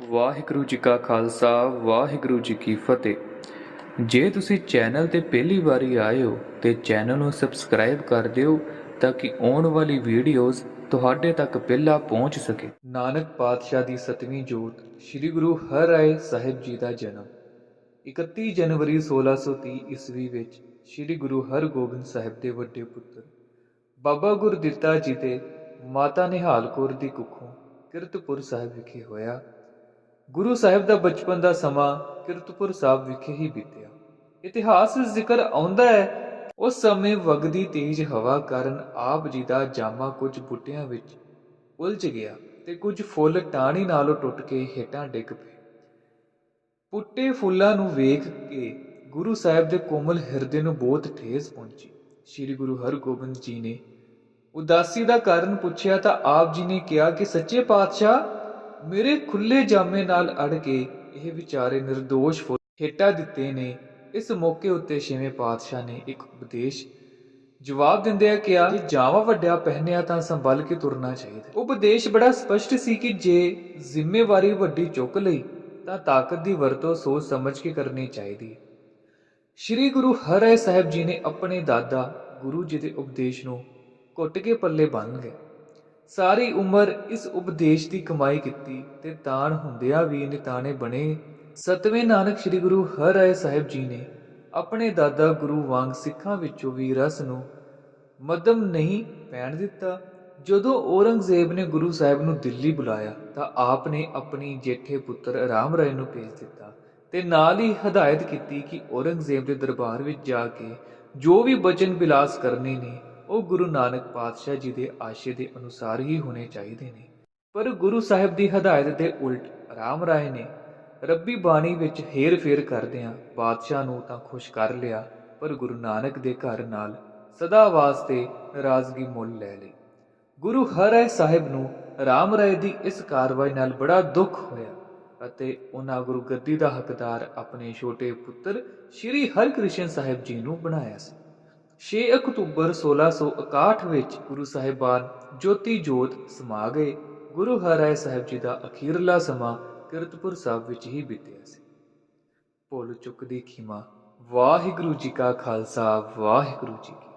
ਵਾਹਿਗੁਰੂ ਜੀ ਕਾ ਖਾਲਸਾ, ਵਾਹਿਗੁਰੂ ਜੀ ਕੀ ਫਤਿਹ। ਜੇ ਤੁਸੀਂ ਚੈਨਲ ਤੇ ਪਹਿਲੀ ਵਾਰੀ ਆਏ ਹੋ ਤੇ ਚੈਨਲ ਨੂੰ ਸਬਸਕ੍ਰਾਈਬ ਕਰ ਦਿਓ ਤਾਂ ਕਿ ਆਉਣ ਵਾਲੀ ਵੀਡੀਓਜ਼ ਤੁਹਾਡੇ ਤੱਕ ਪਹਿਲਾਂ ਪਹੁੰਚ ਸਕੇ। ਨਾਨਕ ਪਾਤਸ਼ਾਹ ਦੀ ਸਤਵੀਂ ਜੋਤ, ਸ੍ਰੀ ਗੁਰੂ ਹਰਿਰਾਏ ਸਾਹਿਬ ਜੀ ਦਾ ਜਨਮ 31 ਜਨਵਰੀ 1630 ਈਸਵੀ ਵਿੱਚ ਸ੍ਰੀ ਗੁਰੂ ਹਰਗੋਬਿੰਦ ਸਾਹਿਬ ਦੇ ਵੱਡੇ ਪੁੱਤਰ, ਬਾਬਾ ਗੁਰਦਿੱਤਾ ਜੀ ਦੇ ਮਾਤਾ ਨਿਹਾਲ ਕੌਰ ਦੀ ਕੁੱਖੋਂ ਕਿਰਤਪੁਰ ਸਾਹਿਬ ਵਿਖੇ ਹੋਇਆ ਗੁਰੂ ਸਾਹਿਬ ਦਾ ਬਚਪਨ ਦਾ ਸਮਾਂ ਕਿਰਤਪੁਰ ਸਾਹਿਬ ਵਿਖੇ ਹੀ ਬੀਤਿਆ। ਇਤਿਹਾਸ ਵਿੱਚ ਜ਼ਿਕਰ ਆਉਂਦਾ ਹੈ, ਉਸ ਸਮੇਂ ਵਗਦੀ ਤੇਜ਼ ਹਵਾ ਕਾਰਨ ਆਪ ਜੀ ਦਾ ਜਾਮਾ ਕੁਝ ਬੁੱਟਿਆਂ ਵਿੱਚ ਉਲਝ ਗਿਆ ਤੇ ਕੁਝ ਫੁੱਲ ਟਾਹਣੀ ਨਾਲੋਂ ਟੁੱਟ ਕੇ ਹੇਠਾਂ ਡਿੱਗ ਪਏ। ਪੁੱਟੇ ਫੁੱਲਾਂ ਨੂੰ ਵੇਖ ਕੇ ਗੁਰੂ ਸਾਹਿਬ ਦੇ ਕੋਮਲ ਹਿਰਦੇ ਨੂੰ ਬਹੁਤ ਠੇਸ ਪਹੁੰਚੀ। ਸ੍ਰੀ ਗੁਰੂ ਹਰਗੋਬਿੰਦ ਜੀ ਨੇ ਉਦਾਸੀ ਦਾ ਕਾਰਨ ਪੁੱਛਿਆ ਤਾਂ ਆਪ ਜੀ ਨੇ ਕਿਹਾ ਕਿ ਸੱਚੇ ਪਾਤਸ਼ਾਹ ਮੇਰੇ ਖੁੱਲੇ ਜਾਮੇ ਨਾਲ ਅੜ ਕੇ ਇਹ ਵਿਚਾਰੇ નિર્ਦੋਸ਼ ਫੁੱਲ ਹੇਟਾ ਦਿੱਤੇ ਨੇ। ਇਸ ਮੌਕੇ ਉੱਤੇ ਛੇਵੇਂ ਪਾਤਸ਼ਾਹ ਨੇ ਇੱਕ ਉਪਦੇਸ਼ ਜਵਾਬ ਦਿੰਦਿਆਂ ਕਿਹਾ ਕਿ ਜਾਵਾ ਵੱਡਿਆ ਪਹਿਨਿਆ ਤਾਂ ਸੰਭਲ ਕੇ ਤੁਰਨਾ ਚਾਹੀਦਾ ਉਪਦੇਸ਼ ਬੜਾ ਸਪਸ਼ਟ ਸੀ ਕਿ ਜੇ ਜ਼ਿੰਮੇਵਾਰੀ ਵੱਡੀ ਚੁੱਕ ਲਈ, ਤਾਂ ਤਾਕਤ ਦੀ ਵਰਤੋਂ ਸੋਚ ਸਮਝ ਕੇ ਕਰਨੀ ਚਾਹੀਦੀ ਹੈ। ਸ੍ਰੀ ਗੁਰੂ ਹਰਿ ਸਾਹਿਬ ਜੀ ਨੇ ਆਪਣੇ ਦਾਦਾ ਗੁਰੂ ਜੀ ਦੇ ਉਪਦੇਸ਼ ਨੂੰ ਘੁੱਟ ਕੇ ਪੱਲੇ ਬੰਨ ਗਏ। ਸਾਰੀ ਉਮਰ ਇਸ ਉਪਦੇਸ਼ ਦੀ ਕਮਾਈ ਕੀਤੀ ਤੇ ਤਾਣ ਹੁੰਦਿਆਂ ਵੀ ਨਿਤਾਣੇ ਬਣੇ। ਸਤਵੇਂ ਨਾਨਕ ਸ੍ਰੀ ਗੁਰੂ ਹਰਿ ਸਾਹਿਬ ਜੀ ਨੇ ਆਪਣੇ ਦਾਦਾ ਗੁਰੂ ਵਾਂਗ ਸਿੱਖਾਂ ਵਿੱਚੋਂ ਵੀ ਰਸ ਨੂੰ ਮਦਮ ਨਹੀਂ ਪੈਣ ਦਿੱਤਾ। ਜਦੋਂ ਔਰੰਗਜ਼ੇਬ ਨੇ ਗੁਰੂ ਸਾਹਿਬ ਨੂੰ ਦਿੱਲੀ ਬੁਲਾਇਆ ਤਾਂ ਆਪ ਨੇ ਆਪਣੀ ਜੇਠੇ ਪੁੱਤਰ ਰਾਮ ਰਾਏ ਨੂੰ ਭੇਜ ਦਿੱਤਾ ਤੇ ਨਾਲ ਹੀ ਹਦਾਇਤ ਕੀਤੀ ਕਿ ਔਰੰਗਜ਼ੇਬ ਦੇ ਦਰਬਾਰ ਵਿੱਚ ਜਾ ਕੇ ਜੋ ਵੀ ਬਚਨ ਵਿਲਾਸ ਕਰਨੇ ਨੇ ਉਹ ਗੁਰੂ ਨਾਨਕ ਪਾਤਸ਼ਾਹ ਜੀ ਦੇ ਆਸ਼ੇ ਦੇ ਅਨੁਸਾਰ ਹੀ ਹੋਣੇ ਚਾਹੀਦੇ ਨੇ। ਪਰ ਗੁਰੂ ਸਾਹਿਬ ਦੀ ਹਦਾਇਤ ਦੇ ਉਲਟ ਰਾਮ ਰਾਏ ਨੇ ਰੱਬੀ ਬਾਣੀ ਵਿੱਚ ਹੇਰ-ਫੇਰ ਕਰਦਿਆਂ ਬਾਦਸ਼ਾਹ ਨੂੰ ਤਾਂ ਖੁਸ਼ ਕਰ ਲਿਆ, ਪਰ ਗੁਰੂ ਨਾਨਕ ਦੇ ਘਰ ਨਾਲ ਸਦਾ ਵਾਸਤੇ ਨਾਰਾਜ਼ਗੀ ਮੁੱਲ ਲੈ ਲਈ। ਗੁਰੂ ਹਰਿ ਸਾਹਿਬ ਨੂੰ ਰਾਮ ਰਾਏ ਦੀ ਇਸ ਕਾਰਵਾਈ ਨਾਲ ਬੜਾ ਦੁੱਖ ਹੋਇਆ ਅਤੇ ਉਹਨਾਂ ਗੁਰੂ ਗੱਦੀ ਦਾ ਹੱਕਦਾਰ ਆਪਣੇ ਛੋਟੇ ਪੁੱਤਰ ਸ੍ਰੀ ਹਰਿਕ੍ਰਿਸ਼ਨ ਸਾਹਿਬ ਜੀ ਨੂੰ ਬਣਾਇਆ ਸੀ। 6 ਅਕਤੂਬਰ 1661 ਵਿੱਚ ਗੁਰੂ ਸਾਹਿਬਾਨ ਜੋਤੀ ਜੋਤ ਸਮਾ ਗਏ। ਗੁਰੂ ਹਰਿ ਸਾਹਿਬ ਜੀ ਦਾ ਅਖੀਰਲਾ ਸਮਾਂ ਕਿਰਤਪੁਰ ਸਾਹਿਬ ਵਿੱਚ ਹੀ ਬੀਤਿਆ ਸੀ। ਭੁੱਲ ਚੁੱਕ ਦੀ ਖਿਮਾ, ਵਾਹਿਗੁਰੂ ਜੀ ਕਾ ਖਾਲਸਾ, ਵਾਹਿਗੁਰੂ ਜੀ ਕੀ